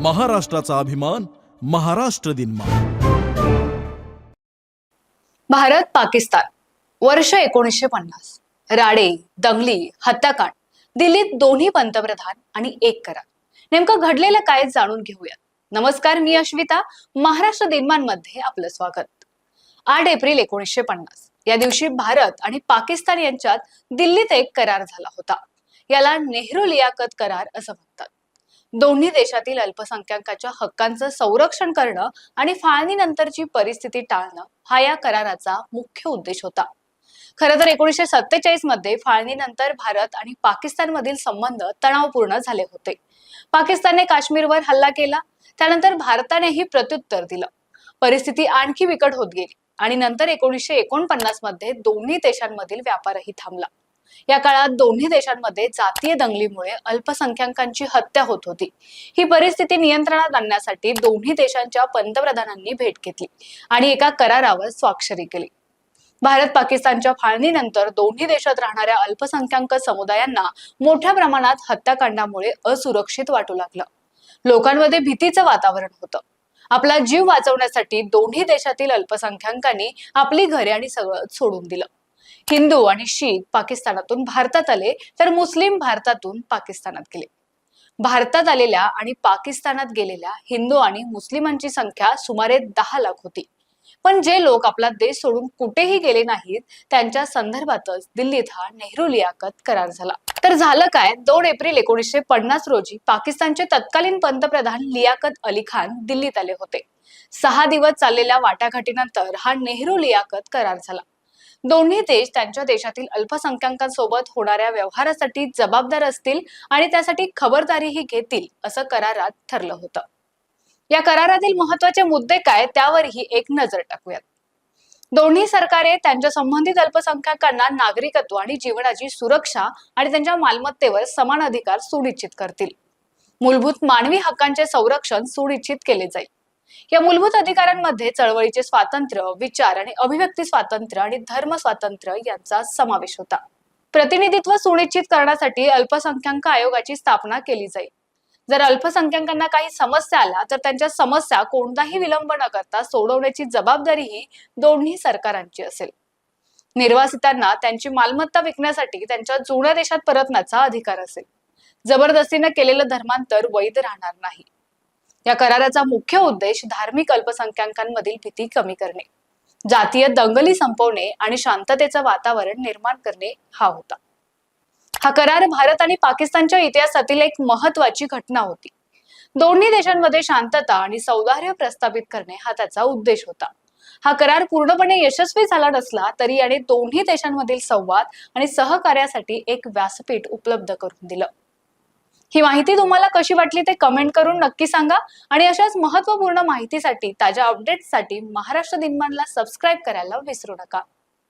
महाराष्ट्राचा अभिमान महाराष्ट्र दिन भारत पाकिस्तान. वर्ष एकोणीसशे पन्नास. राडे दंगली हत्याकांड. दिल्लीत दोन्ही पंतप्रधान आणि एक करार. नेमकं घडलेलं काय जाणून घेऊयात नमस्कार मी अश्विता. महाराष्ट्र दिनमानमध्ये आपलं स्वागत. आठ एप्रिल एकोणीसशे पन्नास. या दिवशी भारत आणि पाकिस्तान यांच्यात दिल्लीत एक करार झाला होता. याला नेहरू लियाकत करार असं म्हणतात. दोन्ही देशातील अल्पसंख्याकाच्या हक्कांचं संरक्षण करणं आणि फाळणीनंतरची परिस्थिती टाळणं हा या कराराचा मुख्य उद्देश होता. खरं तर एकोणीसशे सत्तेचाळीसमध्ये फाळणीनंतर भारत आणि पाकिस्तानमधील संबंध तणावपूर्ण झाले होते. पाकिस्तानने काश्मीरवर हल्ला केला त्यानंतर भारतानेही प्रत्युत्तर दिलं. परिस्थिती आणखी बिकट होत गेली आणि नंतर एकोणीसशे एकोणपन्नासमध्ये दोन्ही देशांमधील व्यापारही थांबला. या काळात दोन्ही देशांमध्ये जातीय दंगलीमुळे अल्पसंख्याकांची हत्या होत होती. ही परिस्थिती नियंत्रणात आणण्यासाठी दोन्ही देशांच्या पंतप्रधानांनी भेट घेतली आणि एका करारावर स्वाक्षरी केली. भारत पाकिस्तानच्या फाळणीनंतर दोन्ही देशात राहणाऱ्या अल्पसंख्याक समुदायांना मोठ्या प्रमाणात हत्याकांडामुळे असुरक्षित वाटू लागलं. लोकांमध्ये भीतीचं वातावरण होतं. आपला जीव वाचवण्यासाठी दोन्ही देशातील अल्पसंख्याकांनी आपली घरे आणि सगळं सोडून दिलं. हिंदू आणि शीख पाकिस्तानातून भारतात आले तर मुस्लिम भारतातून पाकिस्तानात गेले. भारतात आलेल्या आणि पाकिस्तानात गेलेल्या हिंदू आणि मुस्लिमांची संख्या सुमारे दहा लाख होती. पण जे लोक आपला देश सोडून कुठेही गेले नाहीत त्यांच्या संदर्भातच दिल्लीत हा नेहरू लियाकत करार झाला. तर झालं काय? दोन एप्रिल एकोणीसशे पन्नास रोजी पाकिस्तानचे तत्कालीन पंतप्रधान लियाकत अली खान दिल्लीत आले होते. सहा दिवस चाललेल्या वाटाघाटीनंतर हा नेहरू लियाकत करार झाला. दोन्ही देश त्यांच्या देशातील अल्पसंख्याकांसोबत होणाऱ्या व्यवहारासाठी जबाबदार असतील आणि त्यासाठी खबरदारीही घेतील असं करारात ठरलं होतं. या करारातील महत्त्वाचे मुद्दे काय त्यावरही एक नजर टाकूयात. दोन्ही सरकारे त्यांच्या संबंधित अल्पसंख्याकांना नागरिकत्व आणि जीवनाची सुरक्षा आणि त्यांच्या मालमत्तेवर समान अधिकार सुनिश्चित करतील. मूलभूत मानवी हक्कांचे संरक्षण सुनिश्चित केले जाईल. या मूलभूत अधिकारांमध्ये चळवळीचे स्वातंत्र्य विचार आणि अभिव्यक्ती स्वातंत्र्य आणि धर्म स्वातंत्र्य यांचा समावेश होता. प्रतिनिधित्व सुनिश्चित करण्यासाठी अल्पसंख्याक आयोगाची स्थापना केली जाईल. जर अल्पसंख्याकांना काही समस्या आल्या तर त्यांच्या समस्या कोणताही विलंब न करता सोडवण्याची जबाबदारीही दोन्ही सरकारांची असेल. निर्वासितांना त्यांची मालमत्ता विकण्यासाठी त्यांच्या जुन्या देशात परतण्याचा अधिकार असेल. जबरदस्तीनं केलेलं धर्मांतर वैध राहणार नाही. या कराराचा मुख्य उद्देश धार्मिक अल्पसंख्याकांमधील भीती कमी करणे जातीय दंगली संपवणे आणि शांततेचं वातावरण निर्माण करणे हा होता. हा करार भारत आणि पाकिस्तानच्या इतिहासातील एक महत्वाची घटना होती. दोन्ही देशांमध्ये शांतता आणि सौदार्य प्रस्थापित करणे हा त्याचा उद्देश होता. हा करार पूर्णपणे यशस्वी झाला नसला तरी याने दोन्ही देशांमधील संवाद आणि सहकार्यासाठी एक व्यासपीठ उपलब्ध करून दिलं. ही माहिती तुम्हाला कशी वाटली ते कमेंट करून नक्की सांगा. आणि अशाच महत्त्वपूर्ण माहितीसाठी ताज्या अपडेट्ससाठी महाराष्ट्र दिनमानला सबस्क्राईब करायला विसरू नका.